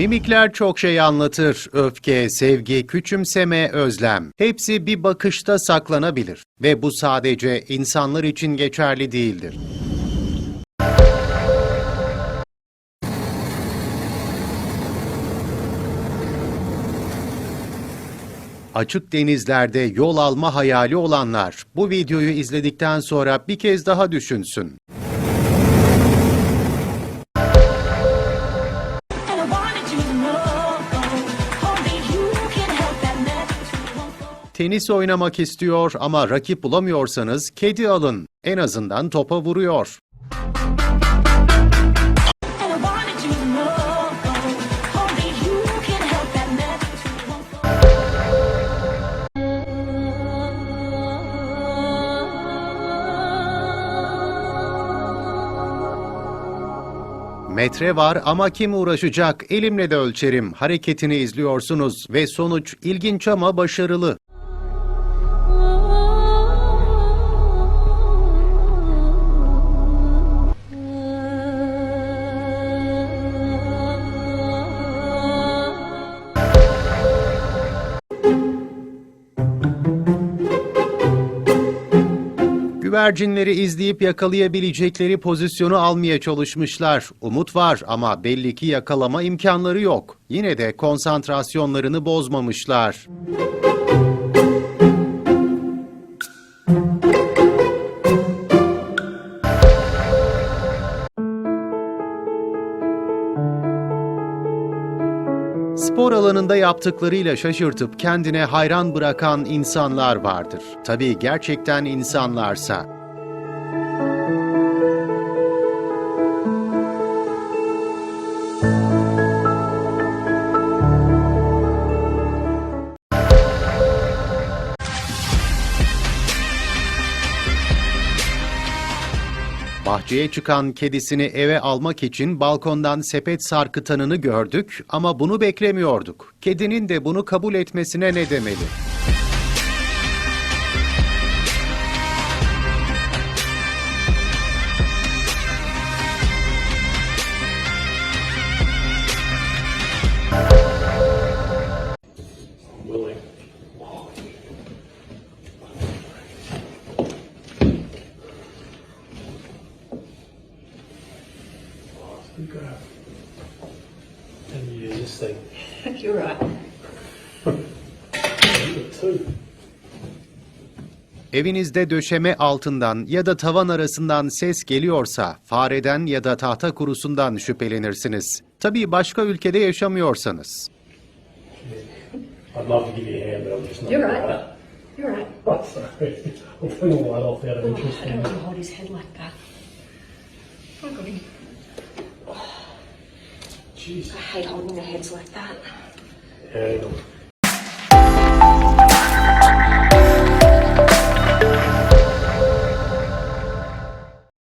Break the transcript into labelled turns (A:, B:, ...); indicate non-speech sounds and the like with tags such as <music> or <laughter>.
A: Mimikler çok şey anlatır. Öfke, sevgi, küçümseme, özlem. Hepsi bir bakışta saklanabilir. Ve bu sadece insanlar için geçerli değildir. Açık denizlerde yol alma hayali olanlar bu videoyu izledikten sonra bir kez daha düşünsün. Tenis oynamak istiyor ama rakip bulamıyorsanız kedi alın. En azından topa vuruyor. Metre var ama kim uğraşacak? Elimle de ölçerim. Hareketini izliyorsunuz ve sonuç ilginç ama başarılı. Güvercinleri izleyip yakalayabilecekleri pozisyonu almaya çalışmışlar. Umut var ama belli ki yakalama imkanları yok. Yine de konsantrasyonlarını bozmamışlar. Spor alanında yaptıklarıyla şaşırtıp kendine hayran bırakan insanlar vardır. Tabii gerçekten insanlarsa. Bahçeye çıkan kedisini eve almak için balkondan sepet sarkıtanını gördük ama bunu beklemiyorduk. Kedinin de bunu kabul etmesine ne demeli?
B: We got ten years this <laughs> thing.
C: You're right.
B: You <laughs> two.
A: Evinizde döşeme altından ya da tavan arasından ses geliyorsa fareden ya da tahta kurusundan şüphelenirsiniz. Tabii başka ülkede yaşamıyorsanız.
B: I'd love to give you a hand, but I'm just not.
C: You're right. You're right. <laughs>
B: it. I'm sorry. I'm putting the light off out of
C: Oh,
B: interest.
C: I don't want to hold his head like that. I got him.
B: Jeez.
C: I hate holding their heads like that.
B: Yeah,